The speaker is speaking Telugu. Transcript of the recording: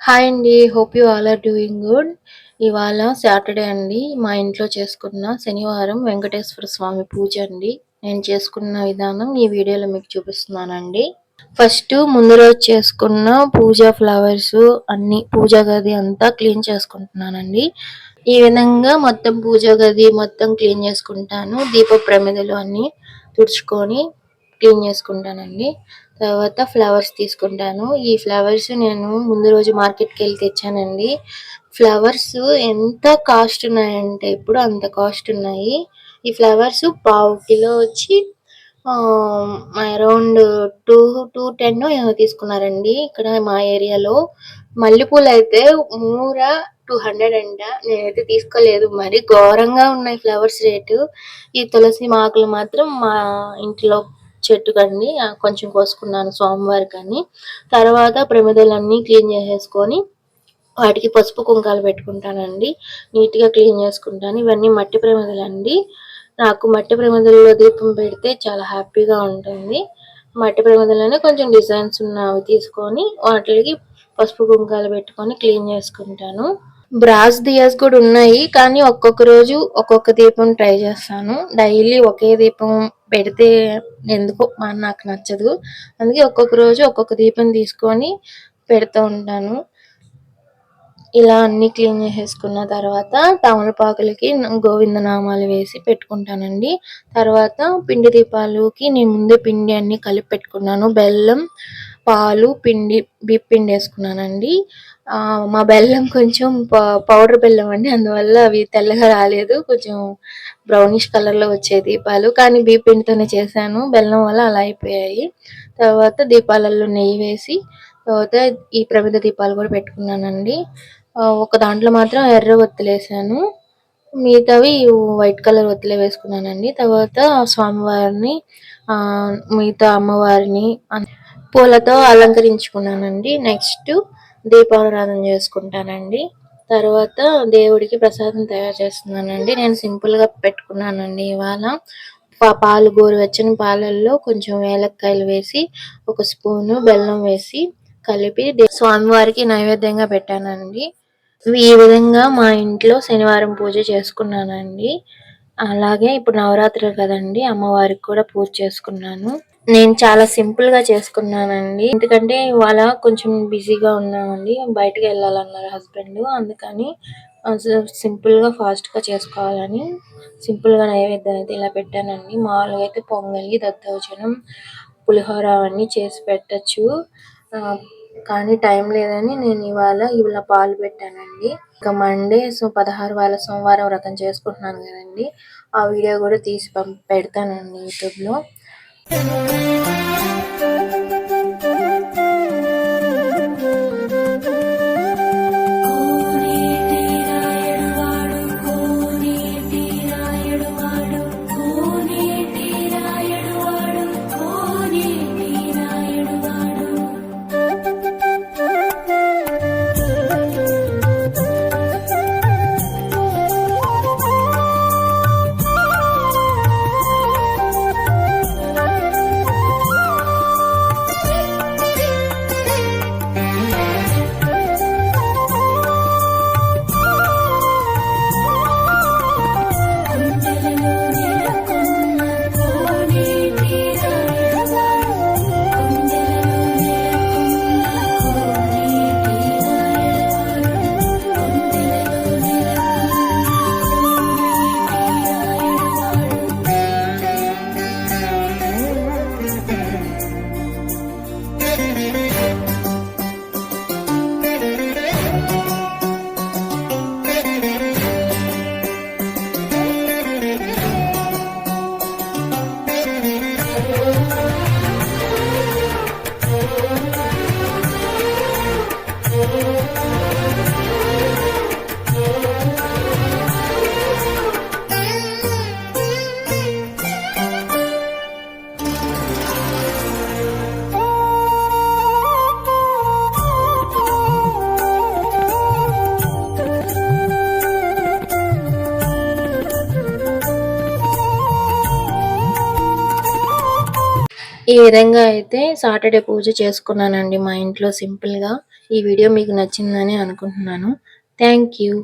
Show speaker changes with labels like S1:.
S1: హాయ్ అండి hope you all are doing good ఇవాళ సాటర్డే అండి. మా ఇంట్లో చేసుకున్న శనివారం వెంకటేశ్వర స్వామి పూజ అండి. నేను చేసుకున్న విధానం ఈ వీడియోలో మీకు చూపిస్తున్నానండి. ఫస్ట్ ముందు రోజు చేసుకున్న పూజ ఫ్లవర్స్ అన్ని పూజా గది అంతా క్లీన్ చేసుకుంటున్నానండి. ఈ విధంగా మొత్తం పూజా గది మొత్తం క్లీన్ చేసుకుంటాను. దీప ప్రమిదలు అన్నీ తుడుచుకొని క్లీన్ చేసుకుంటానండి. తర్వాత ఫ్లవర్స్ తీసుకుంటాను. ఈ ఫ్లవర్స్ నేను ముందు రోజు మార్కెట్కి వెళ్ళి తెచ్చానండి. ఫ్లవర్స్ ఎంత కాస్ట్ ఉన్నాయంటే ఇప్పుడు అంత కాస్ట్ ఉన్నాయి. ఈ ఫ్లవర్స్ పావు కిలో వచ్చి అరౌండ్ టూ టూ టెన్ ఏమో తీసుకున్నారండి. ఇక్కడ మా ఏరియాలో మల్లెపూలు అయితే మూర టూ హండ్రెడ్ అంట. నేనైతే తీసుకోలేదు. మరి ఘోరంగా ఉన్నాయి ఫ్లవర్స్ రేటు. ఈ తులసి మాకులు మాత్రం మా ఇంట్లో చెట్టు కండి కొంచెం కోసుకున్నాను సోమవారం కానీ. తర్వాత ప్రమిదలన్నీ క్లీన్ చేసేసుకొని వాటికి పసుపు కుంకాలు పెట్టుకుంటానండి. నీట్గా క్లీన్ చేసుకుంటాను. ఇవన్నీ మట్టి ప్రమిదలండి. నాకు మట్టి ప్రమిదల్లో దీపం పెడితే చాలా హ్యాపీగా ఉంటుంది. మట్టి ప్రమిదలోనే కొంచెం డిజైన్స్ ఉన్నవి తీసుకొని వాటికి పసుపు కుంకాలు పెట్టుకొని క్లీన్ చేసుకుంటాను. బ్రాస్ దియాస్ కూడా ఉన్నాయి కానీ ఒక్కొక్క రోజు ఒక్కొక్క దీపం ట్రై చేస్తాను. డైలీ ఒకే దీపం పెడితే ఎందుకో నాకు నచ్చదు. అందుకే ఒక్కొక్క రోజు ఒక్కొక్క దీపం తీసుకొని పెడుతూ ఉంటాను. ఇలా అన్నీ క్లీన్ చేసేసుకున్న తర్వాత తమలపాకులకి గోవింద నామాలు వేసి పెట్టుకుంటానండి. తర్వాత పిండి దీపాలకి నేను ముందే పిండి అన్ని కలిపి పెట్టుకున్నాను. బెల్లం పాలు పిండి బీప్ పిండి వేసుకున్నానండి. మా బెల్లం కొంచెం పౌడర్ బెల్లం అండి. అందువల్ల అవి తెల్లగా రాలేదు. కొంచెం బ్రౌనిష్ కలర్లో వచ్చే దీపాలు. కానీ బీప్ పిండితోనే చేశాను. బెల్లం వల్ల అలా అయిపోయాయి. తర్వాత దీపాలలో నెయ్యి వేసి తర్వాత ఈ ప్రమిద దీపాలు కూడా పెట్టుకున్నానండి. ఒక దాంట్లో మాత్రం ఎర్ర ఒత్తులు మిగతావి వైట్ కలర్ ఒత్తులే వేసుకున్నానండి. తర్వాత స్వామివారిని మిగతా అమ్మవారిని పూలతో అలంకరించుకున్నానండి. నెక్స్ట్ దీపారాధన చేసుకుంటానండి. తర్వాత దేవుడికి ప్రసాదం తయారు చేస్తున్నానండి. నేను సింపుల్గా పెట్టుకున్నానండి ఇవాళ. పాలు గోరువెచ్చని పాలల్లో కొంచెం ఏలక్కాయలు వేసి ఒక స్పూను బెల్లం వేసి కలిపి స్వామివారికి నైవేద్యంగా పెట్టానండి. ఈ విధంగా మా ఇంట్లో శనివారం పూజ చేసుకున్నానండి. అలాగే ఇప్పుడు నవరాత్రులు కదండి అమ్మవారికి కూడా పూజ చేసుకున్నాను. నేను చాలా సింపుల్గా చేసుకున్నానండి. ఎందుకంటే ఇవాళ కొంచెం బిజీగా ఉన్నామండి. బయటకు వెళ్ళాలన్నారు హస్బెండ్. అందుకని సింపుల్గా ఫాస్ట్గా చేసుకోవాలని సింపుల్గా నైవేద్యం అయితే ఇలా పెట్టానండి. మామూలుగా అయితే పొంగలి దద్దోజనం పులిహోర అవన్నీ చేసి పెట్టచ్చు. కానీ టైం లేదని నేను ఇవాళ ఇవాళ పాలు పెట్టానండి. ఇంకా మండే సో పదహారు వాళ్ళ సోమవారం వ్రతం చేసుకుంటున్నాను కదండి. ఆ వీడియో కూడా తీసి పెడతానండి యూట్యూబ్ ఈ విధంగా అయితే సాటర్డే పూజ చేసుకున్నానండి మా ఇంట్లో సింపుల్గా ఈ వీడియో మీకు నచ్చిందని అనుకుంటున్నాను. Thank you.